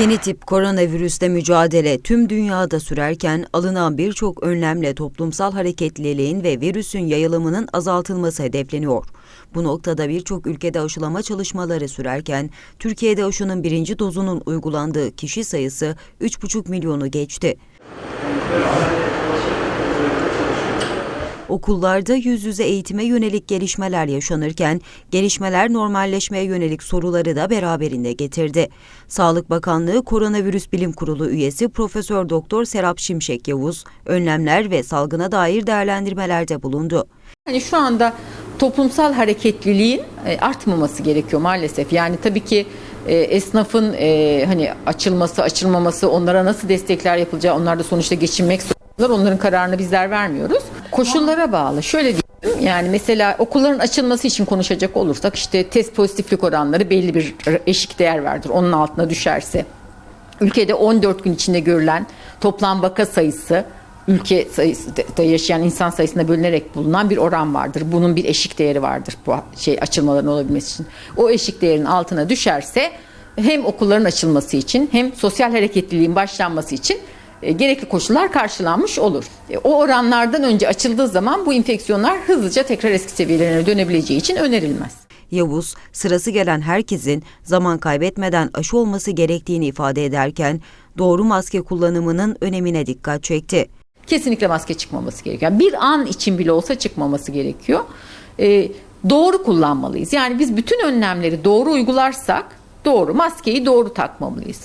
Yeni tip koronavirüsle mücadele tüm dünyada sürerken alınan birçok önlemle toplumsal hareketliliğin ve virüsün yayılımının azaltılması hedefleniyor. Bu noktada birçok ülkede aşılama çalışmaları sürerken Türkiye'de aşının birinci dozunun uygulandığı kişi sayısı 3,5 milyonu geçti. Okullarda yüz yüze eğitime yönelik gelişmeler yaşanırken, gelişmeler normalleşmeye yönelik soruları da beraberinde getirdi. Sağlık Bakanlığı Koronavirüs Bilim Kurulu üyesi Profesör Doktor Serap Şimşek Yavuz, önlemler ve salgına dair değerlendirmelerde bulundu. Hani şu anda toplumsal hareketliliğin e, artmaması gerekiyor maalesef. Yani tabii ki e, esnafın e, hani açılması, açılmaması, onlara nasıl destekler yapılacağı, onlar da sonuçta geçinmek zorundalar. Onların kararını bizler vermiyoruz. Koşullara bağlı. Şöyle diyeyim yani mesela okulların açılması için konuşacak olursak işte test pozitiflik oranları belli bir eşik değer vardır. Onun altına düşerse ülkede 14 gün içinde görülen toplam vaka sayısı ülke sayısında yaşayan insan sayısına bölünerek bulunan bir oran vardır. Bunun bir eşik değeri vardır bu şey açılmaların olabilmesi için. O eşik değerin altına düşerse hem okulların açılması için hem sosyal hareketliliğin başlanması için e, gerekli koşullar karşılanmış olur. E, o oranlardan önce açıldığı zaman bu enfeksiyonlar hızlıca tekrar eski seviyelerine dönebileceği için önerilmez. Yavuz, sırası gelen herkesin zaman kaybetmeden aşı olması gerektiğini ifade ederken doğru maske kullanımının önemine dikkat çekti. Kesinlikle maske çıkmaması gerekiyor. Yani bir an için bile olsa çıkmaması gerekiyor. Ee, doğru kullanmalıyız. Yani biz bütün önlemleri doğru uygularsak doğru maskeyi doğru takmamalıyız.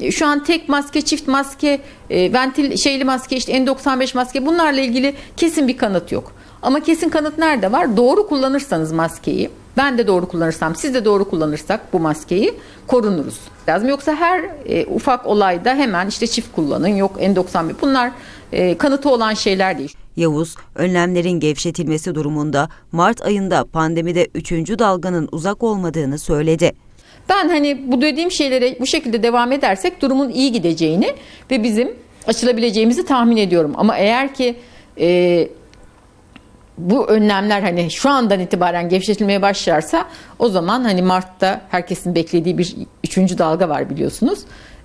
E, Şu an tek maske, çift maske, e, ventil şeyli maske, işte N95 maske bunlarla ilgili kesin bir kanıt yok. Ama kesin kanıt nerede var? Doğru kullanırsanız maskeyi, ben de doğru kullanırsam, siz de doğru kullanırsak bu maskeyi korunuruz. Lazım. Yoksa her e, ufak olayda hemen işte çift kullanın, yok N95 bunlar e, kanıtı olan şeyler değil. Yavuz, önlemlerin gevşetilmesi durumunda Mart ayında pandemide 3. dalganın uzak olmadığını söyledi. Ben hani bu dediğim şeylere bu şekilde devam edersek durumun iyi gideceğini ve bizim açılabileceğimizi tahmin ediyorum. Ama eğer ki e, bu önlemler hani şu andan itibaren gevşetilmeye başlarsa o zaman hani Mart'ta herkesin beklediği bir üçüncü dalga var biliyorsunuz.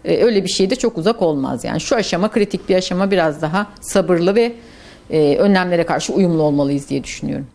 E, öyle bir şey de çok uzak olmaz yani. Şu aşama kritik bir aşama biraz daha sabırlı ve e, önlemlere karşı uyumlu olmalıyız diye düşünüyorum.